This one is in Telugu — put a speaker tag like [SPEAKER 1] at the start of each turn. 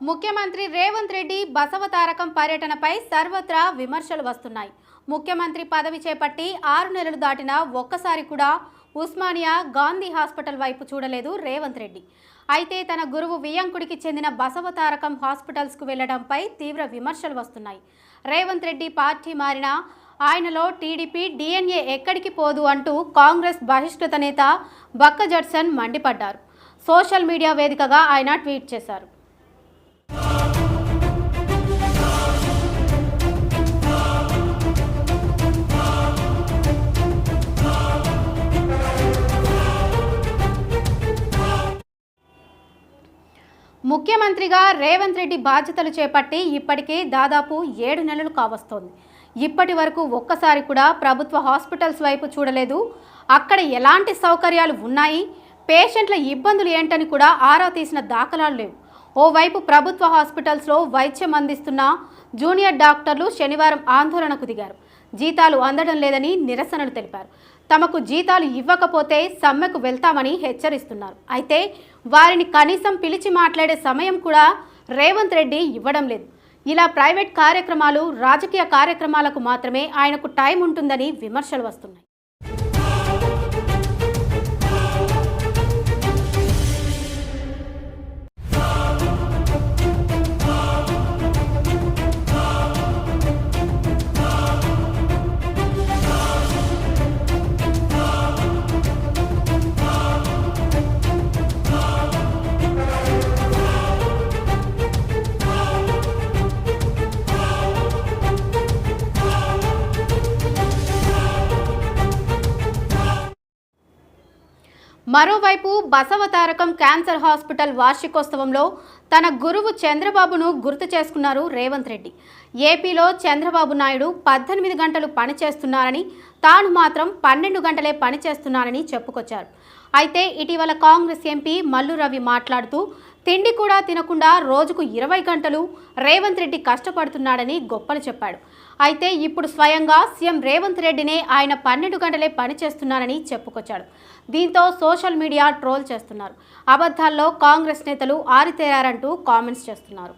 [SPEAKER 1] ముఖ్యమంత్రి రేవంత్ రెడ్డి బసవతారకం పర్యటనపై సర్వత్రా విమర్శలు వస్తున్నాయి. ముఖ్యమంత్రి పదవి చేపట్టి ఆరు నెలలు దాటిన ఒక్కసారి కూడా ఉస్మానియా గాంధీ హాస్పిటల్ వైపు చూడలేదు రేవంత్ రెడ్డి. అయితే తన గురువు వియంకుడికి చెందిన బసవతారకం హాస్పిటల్స్కు వెళ్ళడంపై తీవ్ర విమర్శలు వస్తున్నాయి. రేవంత్ రెడ్డి పార్టీ మారిన ఆయనలో టీడీపీ డిఎన్ఏ ఎక్కడికి పోదు అంటూ కాంగ్రెస్ బహిష్కృత నేత బక్క జడ్సన్ మండిపడ్డారు. సోషల్ మీడియా వేదికగా ఆయన ట్వీట్ చేశారు. ముఖ్యమంత్రిగా రేవంత్ రెడ్డి బాధ్యతలు చేపట్టి ఇప్పటికే దాదాపు ఏడు నెలలు కావస్తోంది. ఇప్పటి వరకు ఒక్కసారి కూడా ప్రభుత్వ హాస్పిటల్స్ వైపు చూడలేదు. అక్కడ ఎలాంటి సౌకర్యాలు ఉన్నాయి? పేషెంట్ల ఇబ్బందులు ఏంటని కూడా ఆరా తీసిన దాఖలాలు లేవు. ఓవైపు ప్రభుత్వ హాస్పిటల్స్లో వైద్యం అందిస్తున్న జూనియర్ డాక్టర్లు శనివారం ఆందోళనకు దిగారు. జీతాలు అందడం లేదని నిరసనలు తెలిపారు. తమకు జీతాలు ఇవ్వకపోతే సమ్మెకు వెళ్తామని హెచ్చరిస్తున్నారు. అయితే వారిని కనీసం పిలిచి మాట్లాడే సమయం కూడా రేవంత్ రెడ్డి ఇవ్వడం లేదు. ఇలా ప్రైవేట్ కార్యక్రమాలు రాజకీయ కార్యక్రమాలకు మాత్రమే ఆయనకు టైం ఉంటుందని విమర్శలు వస్తున్నాయి. మరోవైపు బసవతారకం క్యాన్సర్ హాస్పిటల్ వార్షికోత్సవంలో తన గురువు చంద్రబాబును గుర్తు చేసుకున్నారు రేవంత్ రెడ్డి. ఏపీలో చంద్రబాబు నాయుడు పద్దెనిమిది గంటలు పనిచేస్తున్నారని తాను మాత్రం పన్నెండు గంటలే పనిచేస్తున్నానని చెప్పుకొచ్చారు. అయితే ఇటీవల కాంగ్రెస్ ఎంపీ మల్లు రవి మాట్లాడుతూ తిండి కూడా తినకుండా రోజుకు ఇరవై గంటలు రేవంత్ రెడ్డి కష్టపడుతున్నాడని గొప్పలు చెప్పాడు. అయితే ఇప్పుడు స్వయంగా సీఎం రేవంత్ రెడ్డినే ఆయన పన్నెండు గంటలే పనిచేస్తున్నారని చెప్పుకొచ్చాడు. దీంతో సోషల్ మీడియా ట్రోల్ చేస్తున్నారు. అబద్ధాల్లో కాంగ్రెస్ నేతలు ఆరితేరారంటూ కామెంట్స్ చేస్తున్నారు.